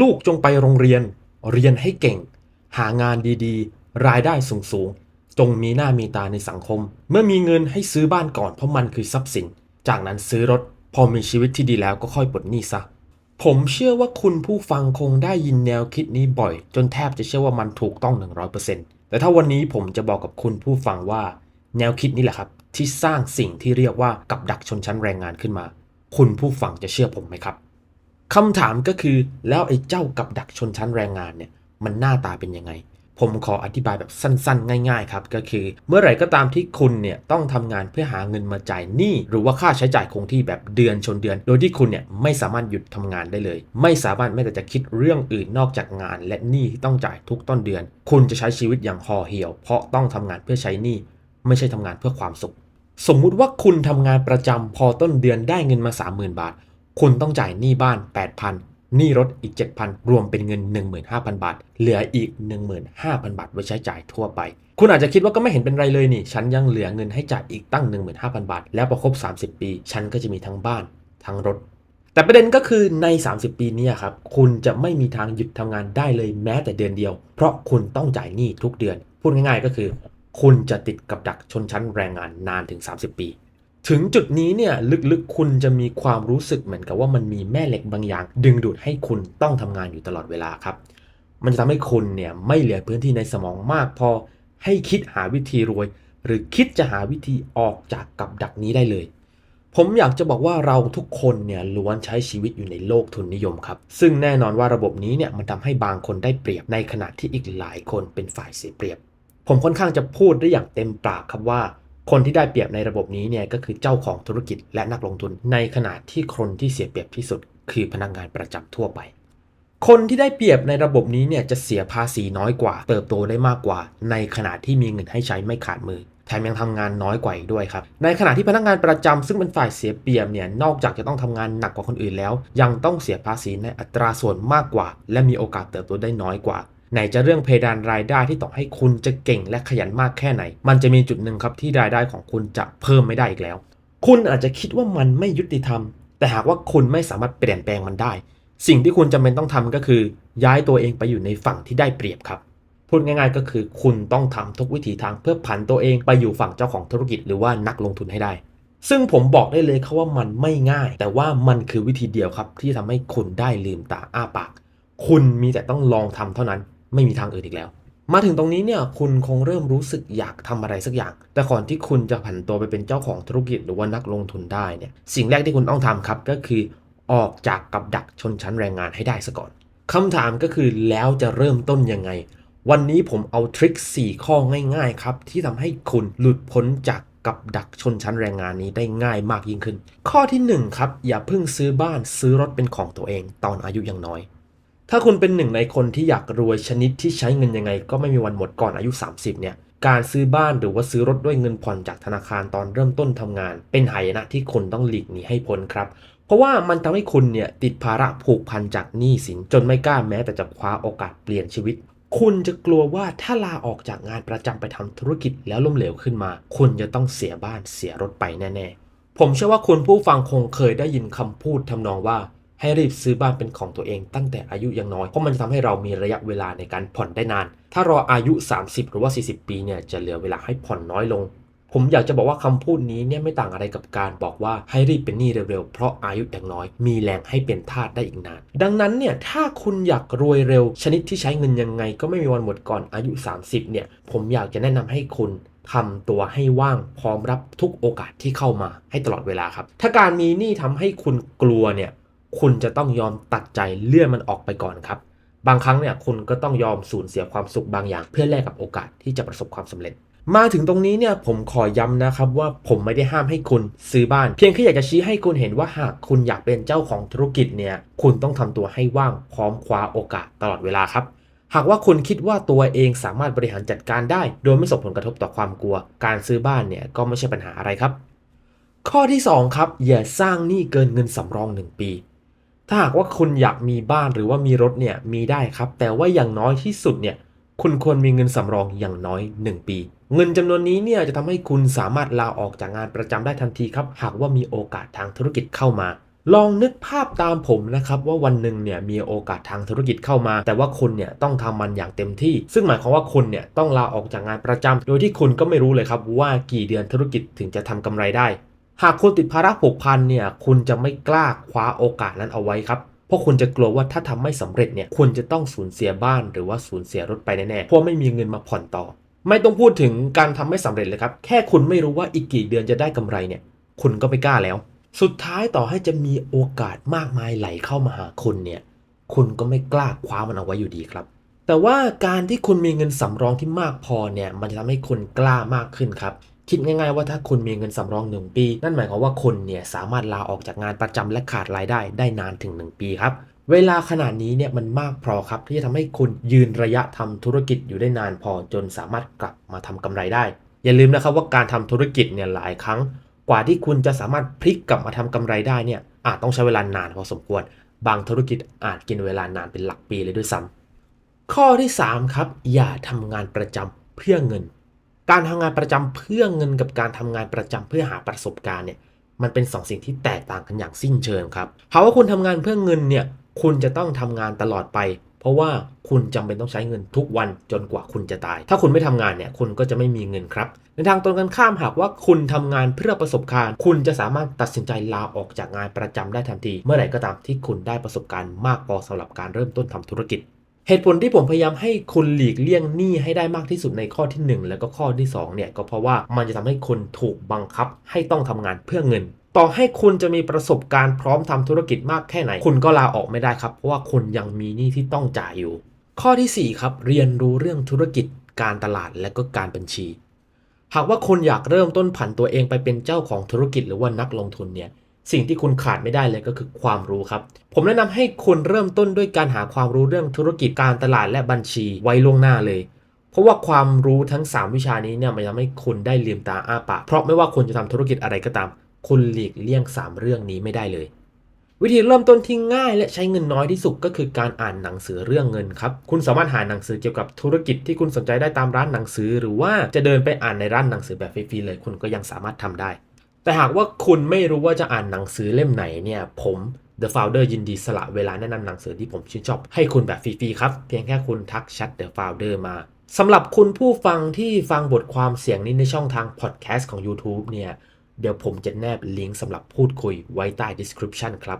ลูกจงไปโรงเรียน เรียนให้เก่ง หางานดีๆ รายได้สูงๆ จงมีหน้ามีตาในสังคม เมื่อมีเงินให้ซื้อบ้านก่อนเพราะมันคือทรัพย์สิน จากนั้นซื้อรถ พอมีชีวิตที่ดีแล้วก็ค่อยปลดหนี้ซะ ผมเชื่อว่าคุณผู้ฟังคงได้ยินแนวคิดนี้บ่อย จนแทบจะเชื่อว่ามันถูกต้อง 100%แต่ถ้าวันนี้ผมจะบอกกับคุณผู้ฟังว่า แนวคิดนี้แหละครับ ที่สร้างสิ่งที่เรียกว่ากับดักชนชั้นแรงงานขึ้นมา คุณผู้ฟังจะเชื่อผมไหมครับ คำถามก็คือแล้วไอ้เจ้ากับดักชนชั้นแรงงานเนี่ยมันหน้าตาเป็นยังไง ผมขออธิบายแบบสั้นๆ ง่ายๆ ครับก็คือ เมื่อไหร่ก็ตามที่คุณเนี่ยต้องทำงานเพื่อหาเงินมาจ่ายหนี้หรือว่าค่าใช้จ่ายคงที่แบบเดือนชนเดือน โดยที่คุณเนี่ยไม่สามารถหยุดทำงานได้เลย ไม่สามารถแม้แต่จะคิดเรื่องอื่นนอกจากงาน และหนี้ที่ต้องจ่ายทุกต้นเดือน คุณจะใช้ชีวิตอย่างห่อเหี่ยว เพราะต้องทำงานเพื่อใช้หนี้ไม่ใช่ทำงานเพื่อความสุข สมมุติว่าคุณทำงานประจำพอต้นเดือนได้เงินมา 30,000 บาท คุณต้องจ่ายหนี้บ้าน 8,000หนี้รถอีก 7,000 รวมเป็นเงิน 15,000 บาท เหลืออีก 15,000 บาท ไว้ใช้จ่ายทั่วไป คุณอาจจะคิดว่าก็ไม่เห็นเป็นไรเลยนี่ ฉันยังเหลือเงินให้จ่ายอีกตั้ง 15,000 บาท แล้วพอครบ 30 ปี ฉันก็จะมีทั้งบ้าน ทั้งรถ แต่ประเด็นก็คือใน 30 ปีนี้ครับ คุณจะไม่มีทางหยุดทำงานได้เลยแม้แต่เดือนเดียว เพราะคุณต้องจ่ายหนี้ทุกเดือน พูดง่ายๆ ก็คือ คุณจะติดกับดักชนชั้นแรงงานนานถึง 30 ปี ถึงจุดนี้เนี่ยลึกๆคุณจะมีความรู้สึกเหมือนกับว่ามันมีแม่เหล็กบางอย่าง ดึงดูดให้คุณต้องทำงานอยู่ตลอดเวลาครับ มันจะทำให้คุณเนี่ยไม่เหลือพื้นที่ในสมองมากพอให้คิดหาวิธีรวย หรือคิดจะหาวิธีออกจากกับดักนี้ได้เลย ผมอยากจะบอกว่าเราทุกคนเนี่ยล้วนใช้ชีวิตอยู่ในโลกทุนนิยมครับ ซึ่งแน่นอนว่าระบบนี้เนี่ยมันทำให้บางคนได้เปรียบในขณะที่อีกหลายคนเป็นฝ่ายเสียเปรียบ ผมค่อนข้างจะพูดได้อย่างเต็มปากครับว่า คนที่ได้เปรียบในระบบนี้เนี่ยก็คือเจ้าของธุรกิจและนักลงทุน ในขณะที่คนที่เสียเปรียบที่สุด คือพนักงานประจำทั่วไป คนที่ได้เปรียบในระบบนี้เนี่ยจะเสียภาษีน้อยกว่า เติบโตได้มากกว่า ในขณะที่มีเงินให้ใช้ไม่ขาดมือแถมยังทำงานน้อยกว่าอีกด้วยครับ ในขณะที่พนักงานประจำซึ่งเป็นฝ่ายเสียเปรียบเนี่ย นอกจากจะต้องทำงานหนักกว่าคนอื่นแล้ว ยังต้องเสียภาษีในอัตราส่วนมากกว่า และมีโอกาสเติบโตได้น้อยกว่า ไหนจะเรื่องเพดานรายได้ที่ต่อให้คุณจะเก่งและขยันมากแค่ไหน มันจะมีจุดหนึ่งครับที่รายได้ของคุณจะเพิ่มไม่ได้อีกแล้ว คุณอาจจะคิดว่ามันไม่ยุติธรรม แต่หากว่าคุณไม่สามารถเปลี่ยนแปลงมันได้ สิ่งที่คุณจำเป็นต้องทำก็คือ ย้ายตัวเองไปอยู่ในฝั่งที่ได้เปรียบครับพูดง่ายๆก็คือคุณต้องทำทุกวิถีทางเพื่อผันตัวเองไปอยู่ฝั่งเจ้าของธุรกิจหรือว่านักลงทุนให้ได้ ซึ่งผมบอกได้เลยครับว่ามันไม่ง่าย แต่ว่ามันคือวิธีเดียวครับที่ทำให้คุณได้ลืมตาอ้าปาก คุณมีแต่ต้องลองทำเท่านั้น ไม่มีทางอื่นอีกแล้ว มาถึงตรงนี้เนี่ยคุณคงเริ่มรู้สึกอยากทำอะไรสักอย่าง แต่ก่อนที่คุณจะผันตัวไปเป็นเจ้าของธุรกิจหรือว่านักลงทุนได้เนี่ยสิ่งแรกที่คุณต้องทำครับก็คือออกจากกับดักชนชั้นแรงงานให้ได้ซะก่อนคำถามก็คือแล้วจะเริ่มต้นยังไง วันนี้ผมเอาทริค 4 ข้อง่ายๆครับ ที่ทำให้คุณหลุดพ้นจากกับดักชนชั้นแรงงานนี้ได้ง่ายมากยิ่งขึ้น ข้อที่ 1 ครับ อย่าเพิ่งซื้อบ้านซื้อรถเป็นของตัวเอง ตอนอายุยังน้อย ถ้าคุณเป็นหนึ่งในคนที่อยากรวยชนิดที่ใช้เงินยังไง ก็ไม่มีวันหมดก่อนอายุ 30 เนี่ย การซื้อบ้านหรือว่าซื้อรถด้วยเงินผ่อนจากธนาคารตอนเริ่มต้นทำงาน เป็นหายนะที่คุณต้องหลีกหนีให้พ้นครับ เพราะว่ามันทำให้คุณเนี่ยติดภาระผูกพันจากหนี้สินจนไม่กล้าแม้แต่จะคว้าโอกาสเปลี่ยนชีวิต คุณจะกลัวว่าถ้าลาออกจากงานประจำไปทำธุรกิจแล้วล้มเหลวขึ้นมา คุณจะต้องเสียบ้านเสียรถไปแน่ ๆ ผมเชื่อว่าคุณผู้ฟังคงเคยได้ยินคำพูดทำนองว่า ให้รีบซื้อบ้านเป็นของตัวเองตั้งแต่อายุยังน้อย เพราะมันจะทำให้เรามีระยะเวลาในการผ่อนได้นาน ถ้ารออายุ 30 หรือว่า 40 ปีเนี่ยจะเหลือเวลาให้ผ่อนน้อยลง ผมอยากจะบอกว่าคำพูดนี้เนี่ยไม่ต่างอะไรกับการบอกว่าให้รีบเป็นหนี้เร็วๆ เพราะอายุอย่างน้อย มีแรงให้เป็นทาสได้อีกนาน ดังนั้นเนี่ยถ้าคุณอยากรวยเร็ว ชนิดที่ใช้เงินยังไง ก็ไม่มีวันหมดก่อนอายุ 30 เนี่ยผมอยากจะแนะนำให้คุณทำตัวให้ว่างพร้อมรับทุกโอกาสที่เข้ามาให้ตลอดเวลาครับ ถ้าการมีหนี้ทำให้คุณกลัวเนี่ย คุณจะต้องยอมตัดใจเลื่อนมันออกไปก่อนครับ บางครั้งเนี่ยคุณก็ต้องยอมสูญเสียความสุขบางอย่าง เพื่อแลกกับโอกาสที่จะประสบความสำเร็จ มาถึงตรงนี้เนี่ยผมขอย้ำนะครับว่าผมไม่ได้ห้ามให้คุณซื้อบ้าน เพียงแค่อยากจะชี้ให้คุณเห็นว่าหากคุณอยากเป็นเจ้าของธุรกิจเนี่ยคุณต้องทำตัวให้ว่างพร้อมคว้าโอกาสตลอดเวลาครับหากว่าคุณคิดว่าตัวเองสามารถบริหารจัดการได้ โดยไม่ส่งผลกระทบต่อความกลัว การซื้อบ้านเนี่ยก็ไม่ใช่ปัญหาอะไรครับ ข้อที่สองครับ อย่าสร้างหนี้เกินเงินสำรอง 1 ปี ถ้าหากว่าคุณอยากมีบ้านหรือว่ามีรถเนี่ยมีได้ครับ แต่ว่าอย่างน้อยที่สุดเนี่ยคุณควรมีเงินสำรองอย่างน้อย 1 ปี เงินจำนวนนี้เนี่ยจะทำให้คุณสามารถลาออกจากงานประจำได้ทันทีครับ หากว่ามีโอกาสทางธุรกิจเข้ามา ลองนึกภาพตามผมนะครับว่าวันหนึ่งเนี่ยมีโอกาสทางธุรกิจเข้ามา แต่ว่าคุณเนี่ยต้องทำมันอย่างเต็มที่ ซึ่งหมายความว่าคุณเนี่ยต้องลาออกจากงานประจำโดยที่คุณก็ไม่รู้เลยครับว่ากี่เดือนธุรกิจถึงจะทำกำไรได้ หากคุณติดภาระผูกพันเนี่ยคุณจะไม่กล้าคว้าโอกาสนั้นเอาไว้ครับเพราะคุณจะกลัวว่าถ้าทำไม่สำเร็จเนี่ยคุณจะต้องสูญเสียบ้านหรือว่าสูญเสียรถไปแน่ๆเพราะไม่มีเงินมาผ่อนต่อ ไม่ต้องพูดถึงการทำไม่สำเร็จเลยครับ แค่คุณไม่รู้ว่าอีกกี่เดือนจะได้กำไรเนี่ย คุณก็ไม่กล้าแล้ว สุดท้ายต่อให้จะมีโอกาสมากมายไหลเข้ามาหาคุณเนี่ย คุณก็ไม่กล้าคว้ามันเอาไว้อยู่ดีครับ แต่ว่าการที่คุณมีเงินสำรองที่มากพอเนี่ย มันจะทำให้คุณกล้ามากขึ้นครับ คิดง่ายๆว่าถ้าคุณมีเงินสำรองหนึ่งปี นั่นหมายความว่าคุณเนี่ยสามารถลาออกจากงานประจำและขาดรายได้ได้นานถึง 1 ปีครับ เวลาขนาดนี้เนี่ยมันมากพอครับ ที่จะทำให้คุณยืนระยะทำธุรกิจอยู่ได้นานพอจนสามารถกลับมาทำกำไรได้ อย่าลืมนะครับว่าการทำธุรกิจเนี่ยหลายครั้ง กว่าที่คุณจะสามารถพลิกกลับมาทำกำไรได้เนี่ยอาจต้องใช้เวลานานพอสมควร บางธุรกิจอาจกินเวลานานเป็นหลักปีเลยด้วยซ้ำข้อที่3ครับอย่าทำงานประจำเพื่อเงิน การทำงานประจำเพื่อเงินกับการทำงานประจำเพื่อหาประสบการณ์เนี่ยมันเป็นสองสิ่งที่แตกต่างกันอย่างสิ้นเชิงครับหากว่าคุณทำงานเพื่อเงินเนี่ยคุณจะต้องทำงานตลอดไป เพราะว่าคุณจำเป็นต้องใช้เงินทุกวันจนกว่าคุณจะตาย ถ้าคุณไม่ทำงานเนี่ยคุณก็จะไม่มีเงินครับ ในทางตรงกันข้ามหากว่าคุณทำงานเพื่อประสบการณ์ คุณจะสามารถตัดสินใจลาออกจากงานประจำได้ทันที เมื่อไหร่ก็ตามที่คุณได้ประสบการณ์มากพอสำหรับการเริ่มต้นทำธุรกิจ เหตุผลที่ผมพยายามให้คุณหลีกเลี่ยงหนี้ให้ได้มากที่สุดในข้อที่ 1 แล้วก็ข้อที่2เนี่ยก็เพราะว่ามันจะทำให้คุณถูกบังคับให้ต้องทำงานเพื่อเงิน ต่อให้คุณจะมีประสบการณ์พร้อมทำธุรกิจมากแค่ไหน คุณก็ลาออกไม่ได้ครับ เพราะว่าคุณยังมีหนี้ที่ต้องจ่ายอยู่ ข้อทีสี่4ครับเรียนรู้เรื่องธุรกิจการตลาดและก็การบัญชี หากว่าคุณอยากเริ่มต้นผันตัวเองไปเป็นเจ้าของธุรกิจหรือว่านักลงทุนเนี่ย สิ่งที่คุณขาดไม่ได้เลยก็คือความรู้ครับ ผมแนะนำให้คุณเริ่มต้นด้วยการหาความรู้เรื่องธุรกิจการตลาดและบัญชีไว้ล่วงหน้าเลย เพราะว่าความรู้ทั้ง 3 วิชานี้เนี่ยมันทำให้คุณได้ลืมตาอ้าปากเพราะไม่ว่าคุณจะทำธุรกิจอะไรก็ตาม คุณหลีกเลี่ยง 3 เรื่องนี้ไม่ได้เลย วิธีเริ่มต้นที่ง่ายและใช้เงินน้อยที่สุดก็คือการอ่านหนังสือเรื่องเงินครับคุณสามารถหาหนังสือเกี่ยวกับธุรกิจที่คุณสนใจได้ตามร้านหนังสือ หรือว่าจะเดินไปอ่านในร้านหนังสือแบบฟรีๆเลย คุณก็ยังสามารถทำได้ แต่หากว่าคุณไม่รู้ว่าจะอ่านหนังสือเล่มไหนเนี่ย ผม The Founder ยินดีสละเวลาแนะนำหนังสือที่ผมชื่นชอบให้คุณแบบฟรีๆครับ เพียงแค่คุณทักแชท The Founder มาสำหรับคุณผู้ฟังที่ฟังบทความเสียงนี้ในช่องทางพอดแคสต์ของ YouTube เนี่ย เดี๋ยวผมจะแนบลิงก์สำหรับพูดคุยไว้ใต้ description ครับ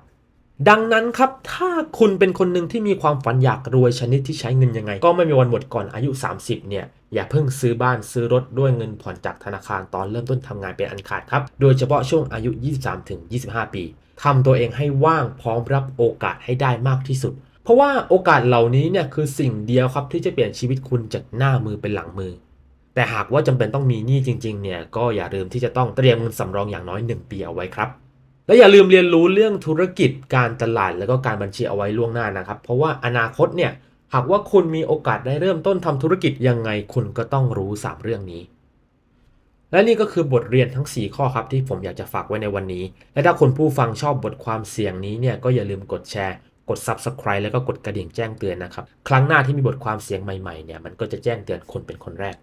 ดังนั้นครับ ถ้าคุณเป็นคนหนึ่งที่มีความฝันอยากรวยชนิดที่ใช้เงินยังไง ก็ไม่มีวันหมดก่อนอายุ 30 เนี่ย อย่าเพิ่งซื้อบ้านซื้อรถด้วยเงินผ่อนจากธนาคารตอนเริ่มต้นทำงานเป็นอันขาดครับ โดยเฉพาะช่วงอายุ 23-25 ปีทำตัวเองให้ว่างพร้อมรับโอกาสให้ได้มากที่สุด เพราะว่าโอกาสเหล่านี้เนี่ยคือสิ่งเดียวครับที่จะเปลี่ยนชีวิตคุณจากหน้ามือเป็นหลังมือ แต่หากว่าจำเป็นต้องมีหนี้จริง ๆ เนี่ยก็อย่าลืมที่จะต้องเตรียมเงินสำรองอย่างน้อย 1 ปีเอาไว้ครับ และอย่าลืมเรียนรู้เรื่องธุรกิจการตลาดแล้วก็การบัญชีเอาไว้ล่วงหน้านะครับ เพราะว่าอนาคตเนี่ยหากว่าคุณมีโอกาสได้เริ่มต้นทำธุรกิจยังไงคุณก็ต้องรู้ 3 เรื่องนี้ และนี่ก็คือบทเรียนทั้ง 4 ข้อครับที่ผมอยากจะฝากไว้ในวันนี้ และถ้าคุณผู้ฟังชอบบทความเสียงนี้เนี่ยก็อย่าลืมกดแชร์ กด Subscribe แล้วก็กดกระดิ่งแจ้งเตือนนะครับ ครั้งหน้าที่มีบทความเสียงใหม่ๆเนี่ยมันก็จะแจ้งเตือนคนเป็นคนแรก